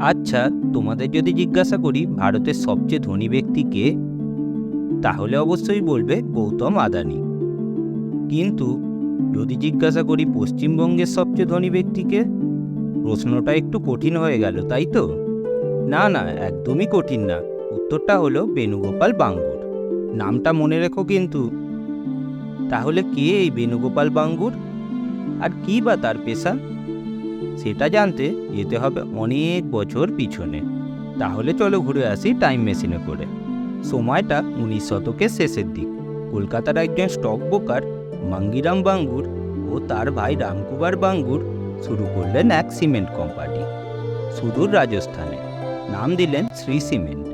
আচ্ছা তোমাদের যদি জিজ্ঞাসা করি ভারতের সবচেয়ে ধনী ব্যক্তি কে, তাহলে অবশ্যই বলবে গৌতম আদানি। কিন্তু যদি জিজ্ঞাসা করি পশ্চিমবঙ্গের সবচেয়ে ধনী ব্যক্তিকে প্রশ্নটা একটু কঠিন হয়ে গেল, তাই তো? না না, একদমই কঠিন না। উত্তরটা হলো বেণুগোপাল বাঙ্গুর। নামটা মনে রেখো কিন্তু। তাহলে কে এই বেণুগোপাল বাঙ্গুর? আর কী বা তার পেশা? সেটা জানতে যেতে হবে অনেক বছর পিছনে। তাহলে চলো ঘুরে আসি টাইম মেশিনে করে। সময়টা উনিশ শতকের শেষের দিক। কলকাতার একজন স্টক ব্রোকার মাঙ্গিরাম বাঙ্গুর ও তার ভাই রামকুমার বাঙ্গুর শুরু করলেন এক সিমেন্ট কোম্পানি সুদূর রাজস্থানে। নাম দিলেন শ্রী সিমেন্ট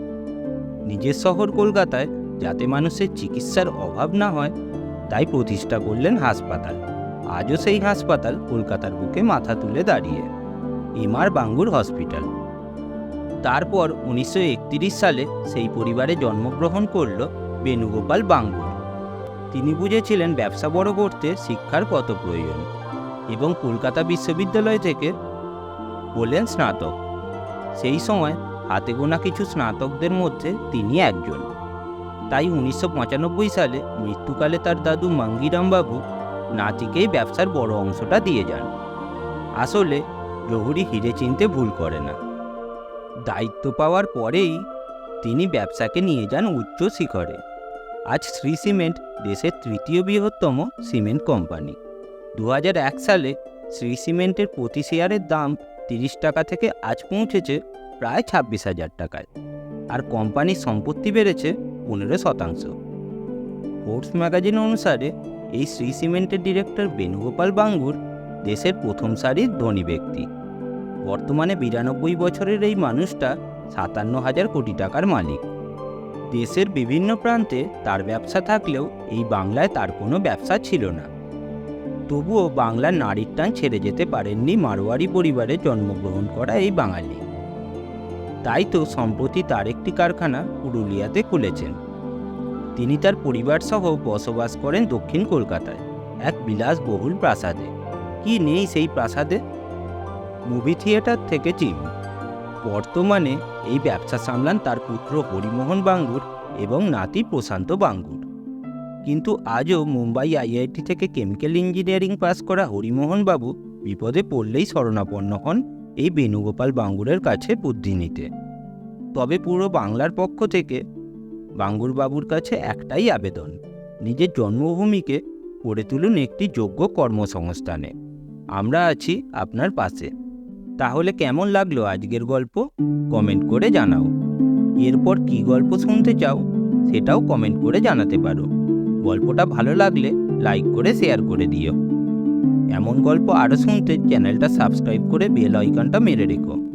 নিজের শহর কলকাতায় যাতে মানুষের চিকিৎসার অভাব না হয়, তাই প্রতিষ্ঠা করলেন হাসপাতাল। আজও সেই হাসপাতাল কলকাতার বুকে মাথা তুলে দাঁড়িয়ে। MR Bangur hospital. তারপর উনিশশো সালে সেই পরিবারে জন্মগ্রহণ করল বেণুগোপাল বাঙ্গুর। তিনি বুঝেছিলেন ব্যবসা বড় করতে শিক্ষার কত প্রয়োজন এবং কলকাতা বিশ্ববিদ্যালয় থেকে হলেন স্নাতক। সেই সময় হাতে গোনা কিছু স্নাতকদের মধ্যে তিনি একজন। তাই উনিশশো পঁচানব্বই সালে মৃত্যুকালে তার দাদু মাঙ্গিরাম বাবু নাতিকেই ব্যবসার বড় অংশটা দিয়ে যান। আসলে জহুরি হিরে চিনতে ভুল করে না। দায়িত্ব পাওয়ার পরেই তিনি ব্যবসাকে নিয়ে যান উচ্চ শিখরে। আজ শ্রী সিমেন্ট, দেশের তৃতীয় বৃহত্তম সিমেন্ট কোম্পানি। দু সালে শ্রী সিমেন্টের প্রতি শেয়ারের দাম তিরিশ টাকা থেকে আজ পৌঁছেছে প্রায় ছাব্বিশ হাজার টাকায়। আর কোম্পানির সম্পত্তি বেড়েছে পনেরো শতাংশ। ফোর্বস ম্যাগাজিন অনুসারে এই শ্রী সিমেন্টের ডিরেক্টর বেণুগোপাল বাঙ্গুর দেশের প্রথম সারির ধনী ব্যক্তি। বর্তমানে বিরানব্বই বছরের এই মানুষটা সাতান্ন হাজার কোটি টাকার মালিক। দেশের বিভিন্ন প্রান্তে তার ব্যবসা থাকলেও এই বাংলায় তার কোনো ব্যবসা ছিল না। তবুও বাংলার নারীর টান ছেড়ে যেতে পারেননি মারোয়ারি পরিবারে জন্মগ্রহণ করা এই বাঙালি। তাই তো সম্প্রতি তার একটি কারখানা পুরুলিয়াতে খুলেছেন। তিনি তার পরিবার সহ বসবাস করেন দক্ষিণ কলকাতায়, এক বিলাসবহুল প্রাসাদে। কি নেই সেই প্রাসাদে? মুভি থিয়েটার থেকে জিম বর্তমানে এই ব্যবসা সামলান তার পুত্র হরিমোহন বাঙ্গুর এবং নাতি প্রশান্ত বাঙ্গুর। কিন্তু আজও মুম্বাই আইআইটি থেকে কেমিক্যাল ইঞ্জিনিয়ারিং পাস করা হরিমোহন বাবু বিপদে পড়লেই শরণাপন্ন হন এই বেণুগোপাল বাঙ্গুরের কাছে বুদ্ধি নিতে। তবে পুরো বাংলার পক্ষ থেকে বাঙ্গুর বাবুর কাছে একটাই আবেদন, নিজের জন্মভূমিকে গড়ে তুলুন একটি যোগ্য কর্মসংস্থানে। আমরা আছি আপনার পাশে। তাহলে কেমন লাগল আজকের গল্প? কমেন্ট করে জানাও। এরপর কি গল্প শুনতে চাও, সেটাও কমেন্ট করে জানাতে পারো। গল্পটা ভালো লাগলে লাইক করে শেয়ার করে দিও। এমন গল্প আরও শুনতে চ্যানেলটা সাবস্ক্রাইব করে বেল আইকনটা মেরে রেখো।